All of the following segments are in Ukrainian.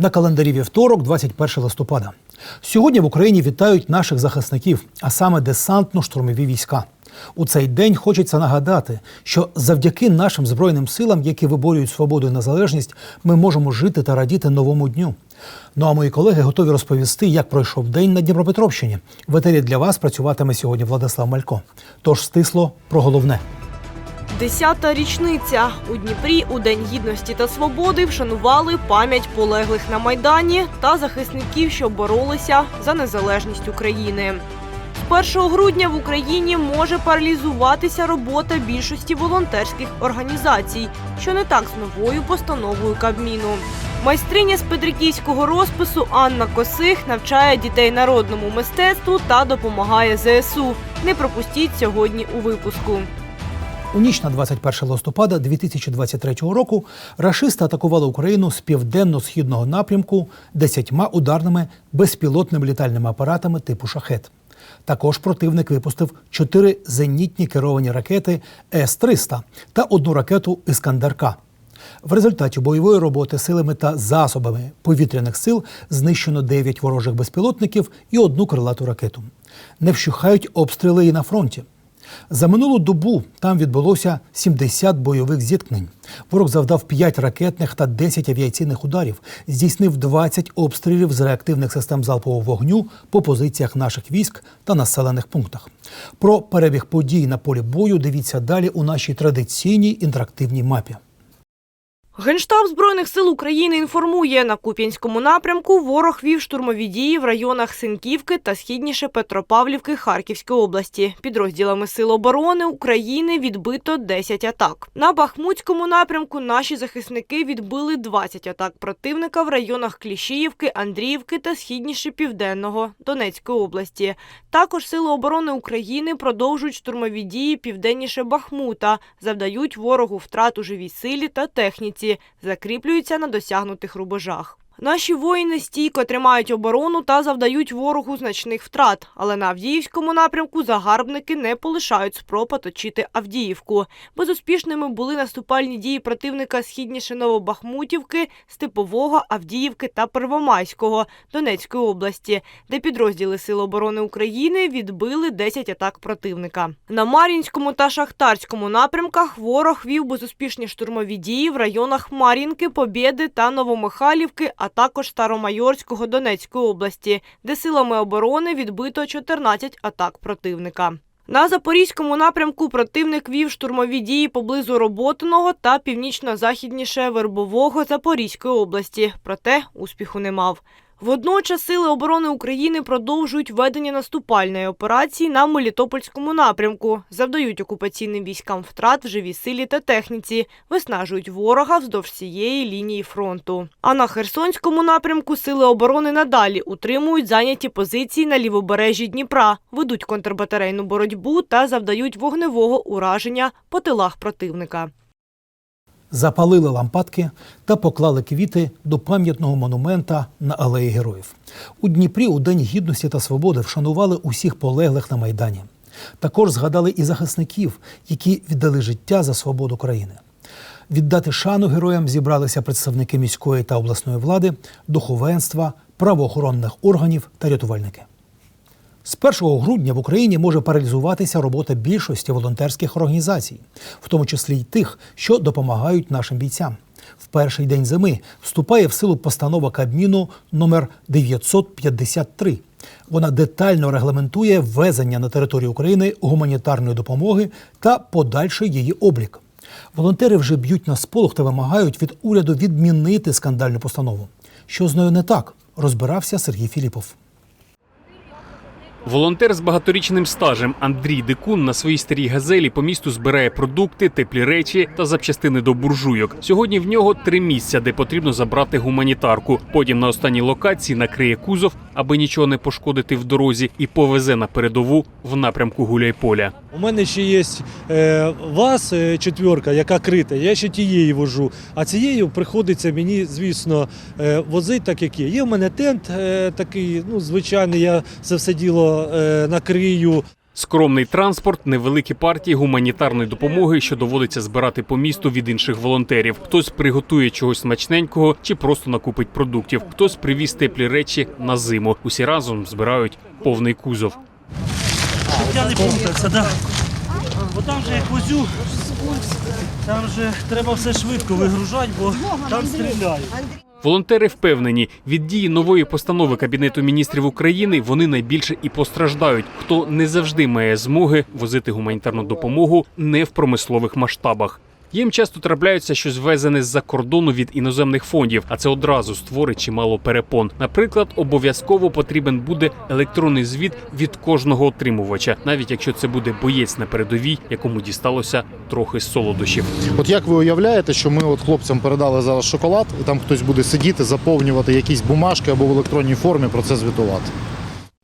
На календарі вівторок, 21 листопада. Сьогодні в Україні вітають наших захисників, а саме десантно-штурмові війська. У цей день хочеться нагадати, що завдяки нашим збройним силам, які виборюють свободу і незалежність, ми можемо жити та радіти новому дню. Ну а мої колеги готові розповісти, як пройшов день на Дніпропетровщині. В етері для вас працюватиме сьогодні Владислав Малько. Тож стисло про головне. Десята річниця у Дніпрі у День гідності та свободи вшанували пам'ять полеглих на майдані та захисників, що боролися за незалежність України. 1 грудня в Україні може паралізуватися робота більшості волонтерських організацій, що не так з новою постановою Кабміну. Майстриня з петриківського розпису Анна Косих навчає дітей народному мистецтву та допомагає ЗСУ. Не пропустіть сьогодні у випуску. У ніч на 21 листопада 2023 року рашисти атакували Україну з південно-східного напрямку десятьма ударними безпілотними літальними апаратами типу шахет. Також противник випустив чотири зенітні керовані ракети С-300 та одну ракету Іскандер-К. В результаті бойової роботи силами та засобами повітряних сил знищено 9 ворожих безпілотників і одну крилату ракету. Не вщухають обстріли і на фронті. За минулу добу там відбулося 70 бойових зіткнень. Ворог завдав 5 ракетних та 10 авіаційних ударів, здійснив 20 обстрілів з реактивних систем залпового вогню по позиціях наших військ та населених пунктах. Про перебіг подій на полі бою дивіться далі у нашій традиційній інтерактивній мапі. Генштаб Збройних сил України інформує, на Куп'янському напрямку ворог вів штурмові дії в районах Синківки та східніше Петропавлівки Харківської області. Підрозділами Сил оборони України відбито 10 атак. На Бахмутському напрямку наші захисники відбили 20 атак противника в районах Кліщіївки, Андріївки та східніше Південного Донецької області. Також Сили оборони України продовжують штурмові дії південніше Бахмута, завдають ворогу втрат у живій силі та техніці, закріплюються на досягнутих рубежах. Наші воїни стійко тримають оборону та завдають ворогу значних втрат. Але на Авдіївському напрямку загарбники не полишають спроб оточити Авдіївку. Безуспішними були наступальні дії противника східніше Новобахмутівки, Степового, Авдіївки та Первомайського Донецької області, де підрозділи Сил оборони України відбили 10 атак противника. На Мар'їнському та Шахтарському напрямках ворог вів безуспішні штурмові дії в районах Мар'їнки, Побєди та Новомихайлівки, а також Старомайорського Донецької області, де силами оборони відбито 14 атак противника. На запорізькому напрямку противник вів штурмові дії поблизу Роботиного та північно-західніше Вербового Запорізької області, проте успіху не мав. Водночас Сили оборони України продовжують ведення наступальної операції на Мелітопольському напрямку, завдають окупаційним військам втрат в живій силі та техніці, виснажують ворога вздовж всієї лінії фронту. А на Херсонському напрямку Сили оборони надалі утримують зайняті позиції на лівобережжі Дніпра, ведуть контрбатарейну боротьбу та завдають вогневого ураження по тилах противника. Запалили лампадки та поклали квіти до пам'ятного монумента на алеї героїв. У Дніпрі у День гідності та свободи вшанували усіх полеглих на майдані. Також згадали і захисників, які віддали життя за свободу країни. Віддати шану героям зібралися представники міської та обласної влади, духовенства, правоохоронних органів та рятувальники. З 1 грудня в Україні може паралізуватися робота більшості волонтерських організацій, в тому числі й тих, що допомагають нашим бійцям. В перший день зими вступає в силу постанова Кабміну номер 953. Вона детально регламентує ввезення на територію України гуманітарної допомоги та подальший її облік. Волонтери вже б'ють на сполох та вимагають від уряду відмінити скандальну постанову. Що з нею не так, розбирався Сергій Філіпов. Волонтер з багаторічним стажем Андрій Дикун на своїй старій газелі по місту збирає продукти, теплі речі та запчастини до буржуйок. Сьогодні в нього три місця, де потрібно забрати гуманітарку. Потім на останній локації накриє кузов, аби нічого не пошкодити в дорозі, і повезе на передову в напрямку Гуляйполя. У мене ще є е, ВАЗ е, четверка, яка крита. Я ще тієї вожу. А цією приходиться мені, звісно, е, возити так, як є. Є в мене тент такий, ну, звичайний, я це все діло накрию. Скромний транспорт, невеликі партії гуманітарної допомоги, що доводиться збирати по місту від інших волонтерів. Хтось приготує чогось смачненького чи просто накупить продуктів. Хтось привіз теплі речі на зиму. Усі разом збирають повний кузов. Я не да. Бо там же як возю, там же треба все швидко вигружати, бо там стріляють. Волонтери впевнені, від дії нової постанови Кабінету міністрів України вони найбільше і постраждають, хто не завжди має змоги возити гуманітарну допомогу не в промислових масштабах. Їм часто трапляються щось везене з-за кордону від іноземних фондів, а це одразу створить чимало перепон. Наприклад, обов'язково потрібен буде електронний звіт від кожного отримувача, навіть якщо це буде боєць на передовій, якому дісталося трохи солодощів. От як ви уявляєте, що ми от хлопцям передали зараз шоколад, і там хтось буде сидіти, заповнювати якісь бумажки або в електронній формі про це звітувати?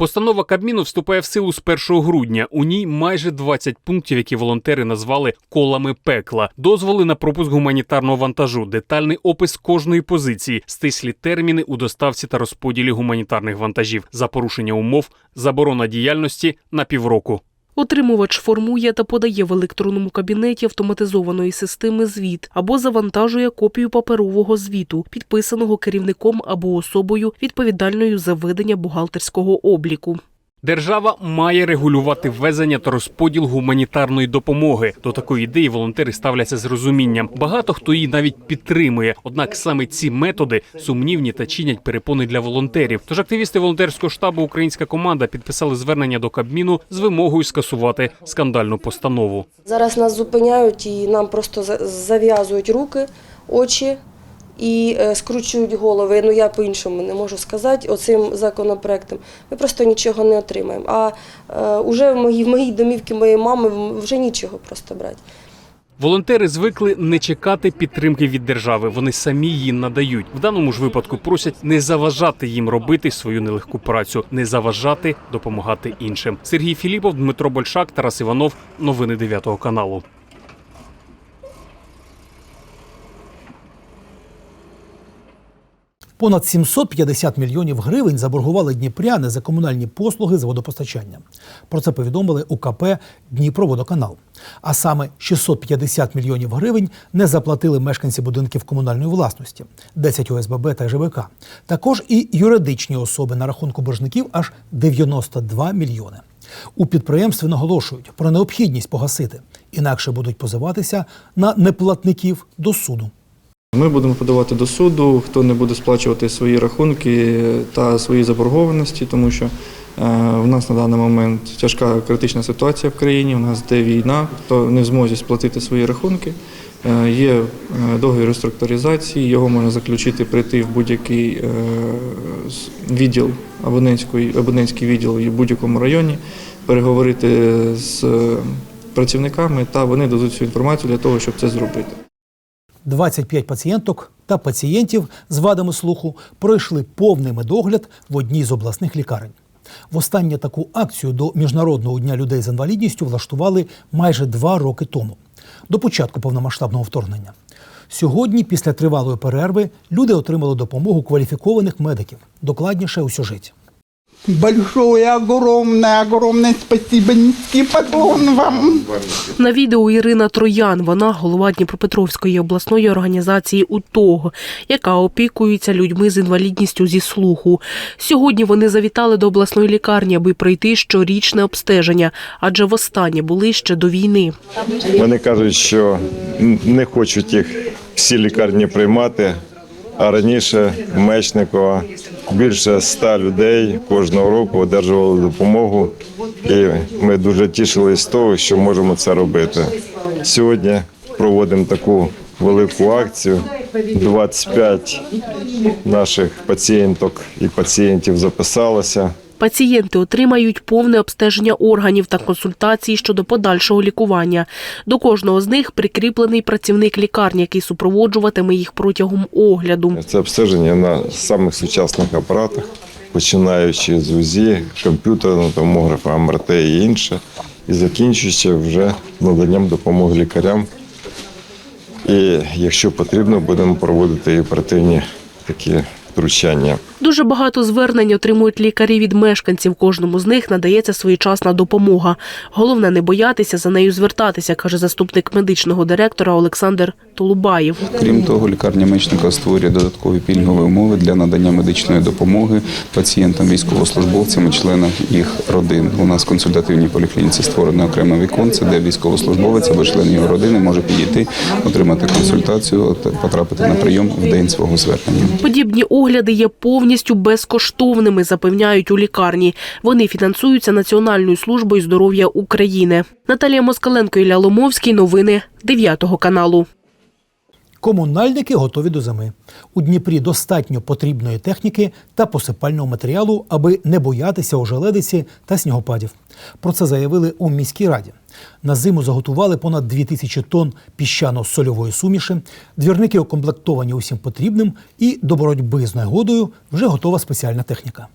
Постанова Кабміну вступає в силу з 1 грудня. У ній майже 20 пунктів, які волонтери назвали колами пекла, дозволи на пропуск гуманітарного вантажу, детальний опис кожної позиції, стислі терміни у доставці та розподілі гуманітарних вантажів, за порушення умов, заборона діяльності на півроку. Отримувач формує та подає в електронному кабінеті автоматизованої системи звіт або завантажує копію паперового звіту, підписаного керівником або особою, відповідальною за ведення бухгалтерського обліку. Держава має регулювати ввезення та розподіл гуманітарної допомоги. До такої ідеї волонтери ставляться з розумінням. Багато хто її навіть підтримує. Однак саме ці методи сумнівні та чинять перепони для волонтерів. Тож активісти волонтерського штабу Українська команда підписали звернення до Кабміну з вимогою скасувати скандальну постанову. Зараз нас зупиняють і нам просто за- зав'язують руки, очі і е, скручують голови. Ну я по-іншому не можу сказати оцим законопроектом. Ми просто нічого не отримаємо. А е, уже в моїй, в моїй домівці моєї мами вже нічого просто брати. Волонтери звикли не чекати підтримки від держави. Вони самі її надають. В даному ж випадку просять не заважати їм робити свою нелегку працю, не заважати допомагати іншим. Сергій Філіпов, Дмитро Большак, Тарас Іванов. Новини 9 каналу. Понад 750 мільйонів гривень заборгували дніпряни за комунальні послуги з водопостачання. Про це повідомили УКП Дніпроводоканал. А саме 650 мільйонів гривень не заплатили мешканці будинків комунальної власності, 10 ОСББ та ЖВК. Також і юридичні особи на рахунку боржників аж 92 мільйони. У підприємстві наголошують про необхідність погасити, інакше будуть позиватися на неплатників до суду. Ми будемо подавати до суду, хто не буде сплачувати свої рахунки та свої заборгованості, тому що е, в нас на даний момент тяжка критична ситуація в країні. У нас де війна, хто не в змозі сплатити свої рахунки. Е, Є е, договір реструктуризації, його можна заключити, прийти в будь-який відділ абонентський, відділ в будь-якому районі, переговорити з працівниками, та вони дадуть всю інформацію для того, щоб це зробити. 25 пацієнток та пацієнтів з вадами слуху пройшли повний медогляд в одній з обласних лікарень. Востаннє таку акцію до Міжнародного дня людей з інвалідністю влаштували майже два роки тому, до початку повномасштабного вторгнення. Сьогодні, після тривалої перерви, люди отримали допомогу кваліфікованих медиків. Докладніше у сюжеті. Большое, огромное, огромное спасибо, низкий поклон вам. На відео Ірина Троян, вона голова Дніпропетровської обласної організації УТОГ, яка опікується людьми з інвалідністю зі слуху. Сьогодні вони завітали до обласної лікарні, аби пройти щорічне обстеження, адже востаннє були ще до війни. Вони кажуть, що не хочуть їх всі лікарні приймати. А раніше в Мечникова більше ста людей кожного року одержували допомогу, і ми дуже тішились з того, що можемо це робити. Сьогодні проводимо таку велику акцію. 25 наших пацієнток і пацієнтів записалося. Пацієнти отримають повне обстеження органів та консультації щодо подальшого лікування. До кожного з них прикріплений працівник лікарні, який супроводжуватиме їх протягом огляду. Це обстеження на самих сучасних апаратах, починаючи з УЗІ, комп'ютерного томографа, МРТ і інше, і закінчуючи вже наданням допомоги лікарям. І якщо потрібно, будемо проводити оперативні такі втручання. Дуже багато звернень отримують лікарі від мешканців. Кожному з них надається своєчасна допомога. Головне не боятися за нею звертатися, каже заступник медичного директора Олександр Толубаєв. Крім того, лікарня Мечника створює додаткові пільгові умови для надання медичної допомоги пацієнтам, військовослужбовцям і членам їх родин. У нас в консультативній поліклініці створено окреме віконце, де військовослужбовець або член його родини може підійти, отримати консультацію, та потрапити на прийом в день свого звернення. Подібні огляди є повністю безкоштовними, запевняють у лікарні. Вони фінансуються Національною службою здоров'я України. Наталія Москаленко Ілля Ломовський. Новини 9 каналу. Комунальники готові до зими. У Дніпрі достатньо потрібної техніки та посипального матеріалу, аби не боятися ожеледиці та снігопадів. Про це заявили у міській раді. На зиму заготували понад 2000 тонн піщано-сольової суміші. Двірники укомплектовані усім потрібним, і до боротьби з негодою вже готова спеціальна техніка.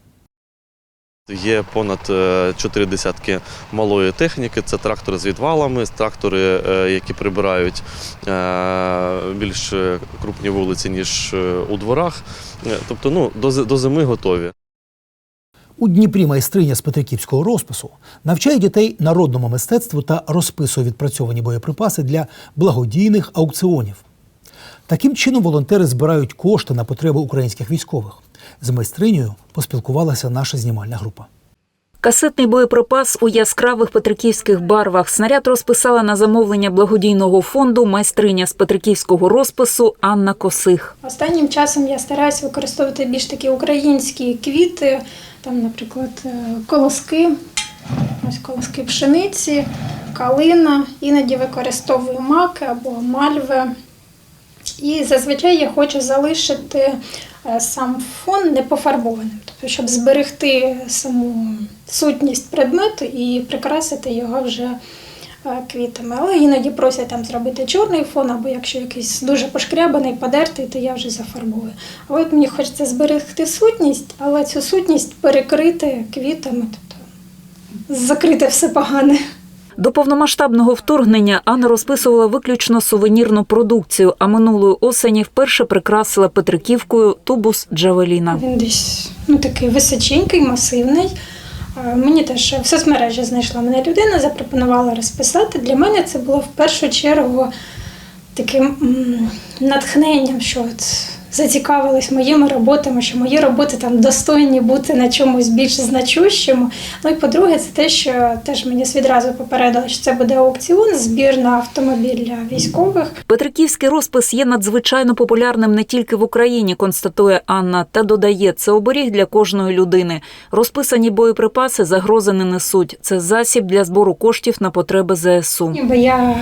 Є понад е, чотири десятки малої техніки. Це трактори з відвалами, трактори, е, які прибирають е, більш крупні вулиці, ніж у дворах. Тобто, ну, до зими готові. У Дніпрі майстриня з петриківського розпису навчає дітей народному мистецтву та розписує відпрацьовані боєприпаси для благодійних аукціонів. Таким чином волонтери збирають кошти на потреби українських військових. З майстринею поспілкувалася наша знімальна група. Касетний боєприпас у яскравих петриківських барвах. Снаряд розписала на замовлення благодійного фонду майстриня з петриківського розпису Анна Косих. Останнім часом я стараюся використовувати більш такі українські квіти, там, наприклад, е, колоски, ось колоски пшениці, калина, іноді використовую маки або мальви. І зазвичай я хочу залишити сам фон непофарбованим, тобто, щоб зберегти саму сутність предмету і прикрасити його вже е, квітами. Але іноді просять там зробити чорний фон, або якщо якийсь дуже пошкрябаний, подертий, то я вже зафарбую. А от мені хочеться зберегти сутність, але цю сутність перекрити квітами, тобто закрити все погане. До повномасштабного вторгнення Анна розписувала виключно сувенірну продукцію, а минулої осені вперше прикрасила Петриківкою тубус Джавеліна. Він десь ну, такий височенький, масивний. Мені теж в соцмережі знайшла мене людина, запропонувала розписати. Для мене це було в першу чергу таким натхненням, що от зацікавились моїми роботами, що мої роботи там достойні бути на чомусь більш значущому. Ну і по-друге, це те, що теж мені відразу попередили, що це буде аукціон, збір на автомобіль для військових. Петриківський розпис є надзвичайно популярним не тільки в Україні, констатує Анна, та додає, це оберіг для кожної людини. Розписані боєприпаси загрози не несуть. Це засіб для збору коштів на потреби ЗСУ. Ніби я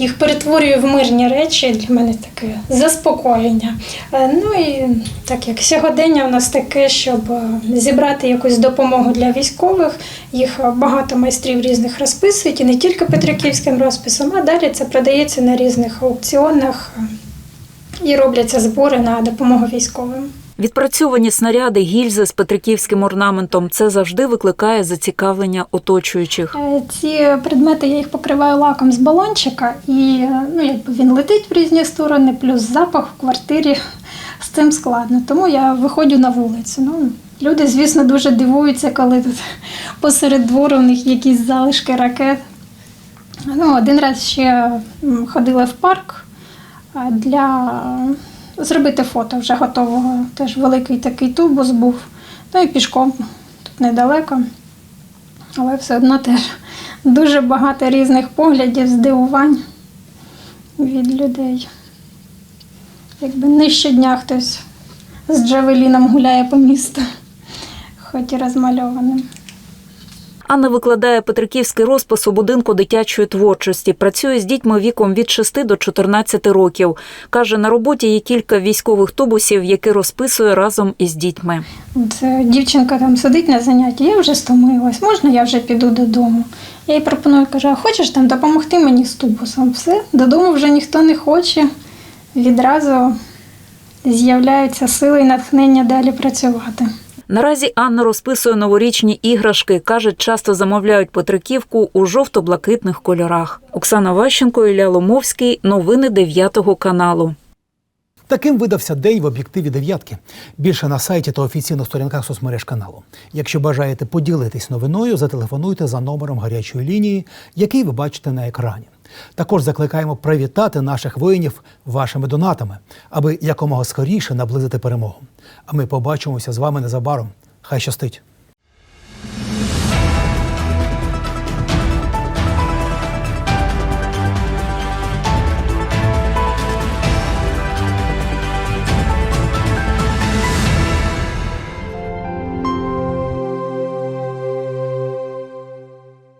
їх перетворюю в мирні речі, для мене таке заспокоєння. Е, Ну і так як сьогодення у нас таке, щоб е, зібрати якусь допомогу для військових, їх е, багато майстрів різних розписують, і не тільки петриківським розписом, а далі це продається на різних аукціонах і робляться збори на допомогу військовим. Відпрацьовані снаряди, гільзи з петриківським орнаментом це завжди викликає зацікавлення оточуючих. Е, Ці предмети я їх покриваю лаком з балончика, і ну, якби він летить в різні сторони, плюс запах в квартирі з цим складно. Тому я виходжу на вулицю. Ну, люди, звісно, дуже дивуються, коли тут посеред двору у них якісь залишки ракет. Ну, один раз ще ходила в парк для зробити фото вже готового. Теж великий такий тубус був. Ну і пішком тут недалеко. Але все одно теж дуже багато різних поглядів, здивувань від людей. Якби не щодня хтось з Джавеліном гуляє по місту, хоч і розмальованим. Анна викладає петриківський розпис у будинку дитячої творчості. Працює з дітьми віком від 6 до 14 років. Каже, на роботі є кілька військових тубусів, які розписує разом із дітьми. От е, дівчинка там сидить на занятті, я вже стомилась, можна я вже піду додому. Я їй пропоную, кажу, а хочеш там допомогти мені з тубусом? Все, додому вже ніхто не хоче. Відразу з'являються сили і натхнення далі працювати. Наразі Анна розписує новорічні іграшки. Каже, часто замовляють Петриківку у жовто-блакитних кольорах. Оксана Ващенко, Ілля Ломовський. Новини 9 каналу. Таким видався день в об'єктиві дев'ятки. Більше на сайті та офіційних сторінках соцмереж каналу. Якщо бажаєте поділитись новиною, зателефонуйте за номером гарячої лінії, який ви бачите на екрані. Також закликаємо привітати наших воїнів вашими донатами, аби якомога скоріше наблизити перемогу. А ми побачимося з вами незабаром. Хай щастить!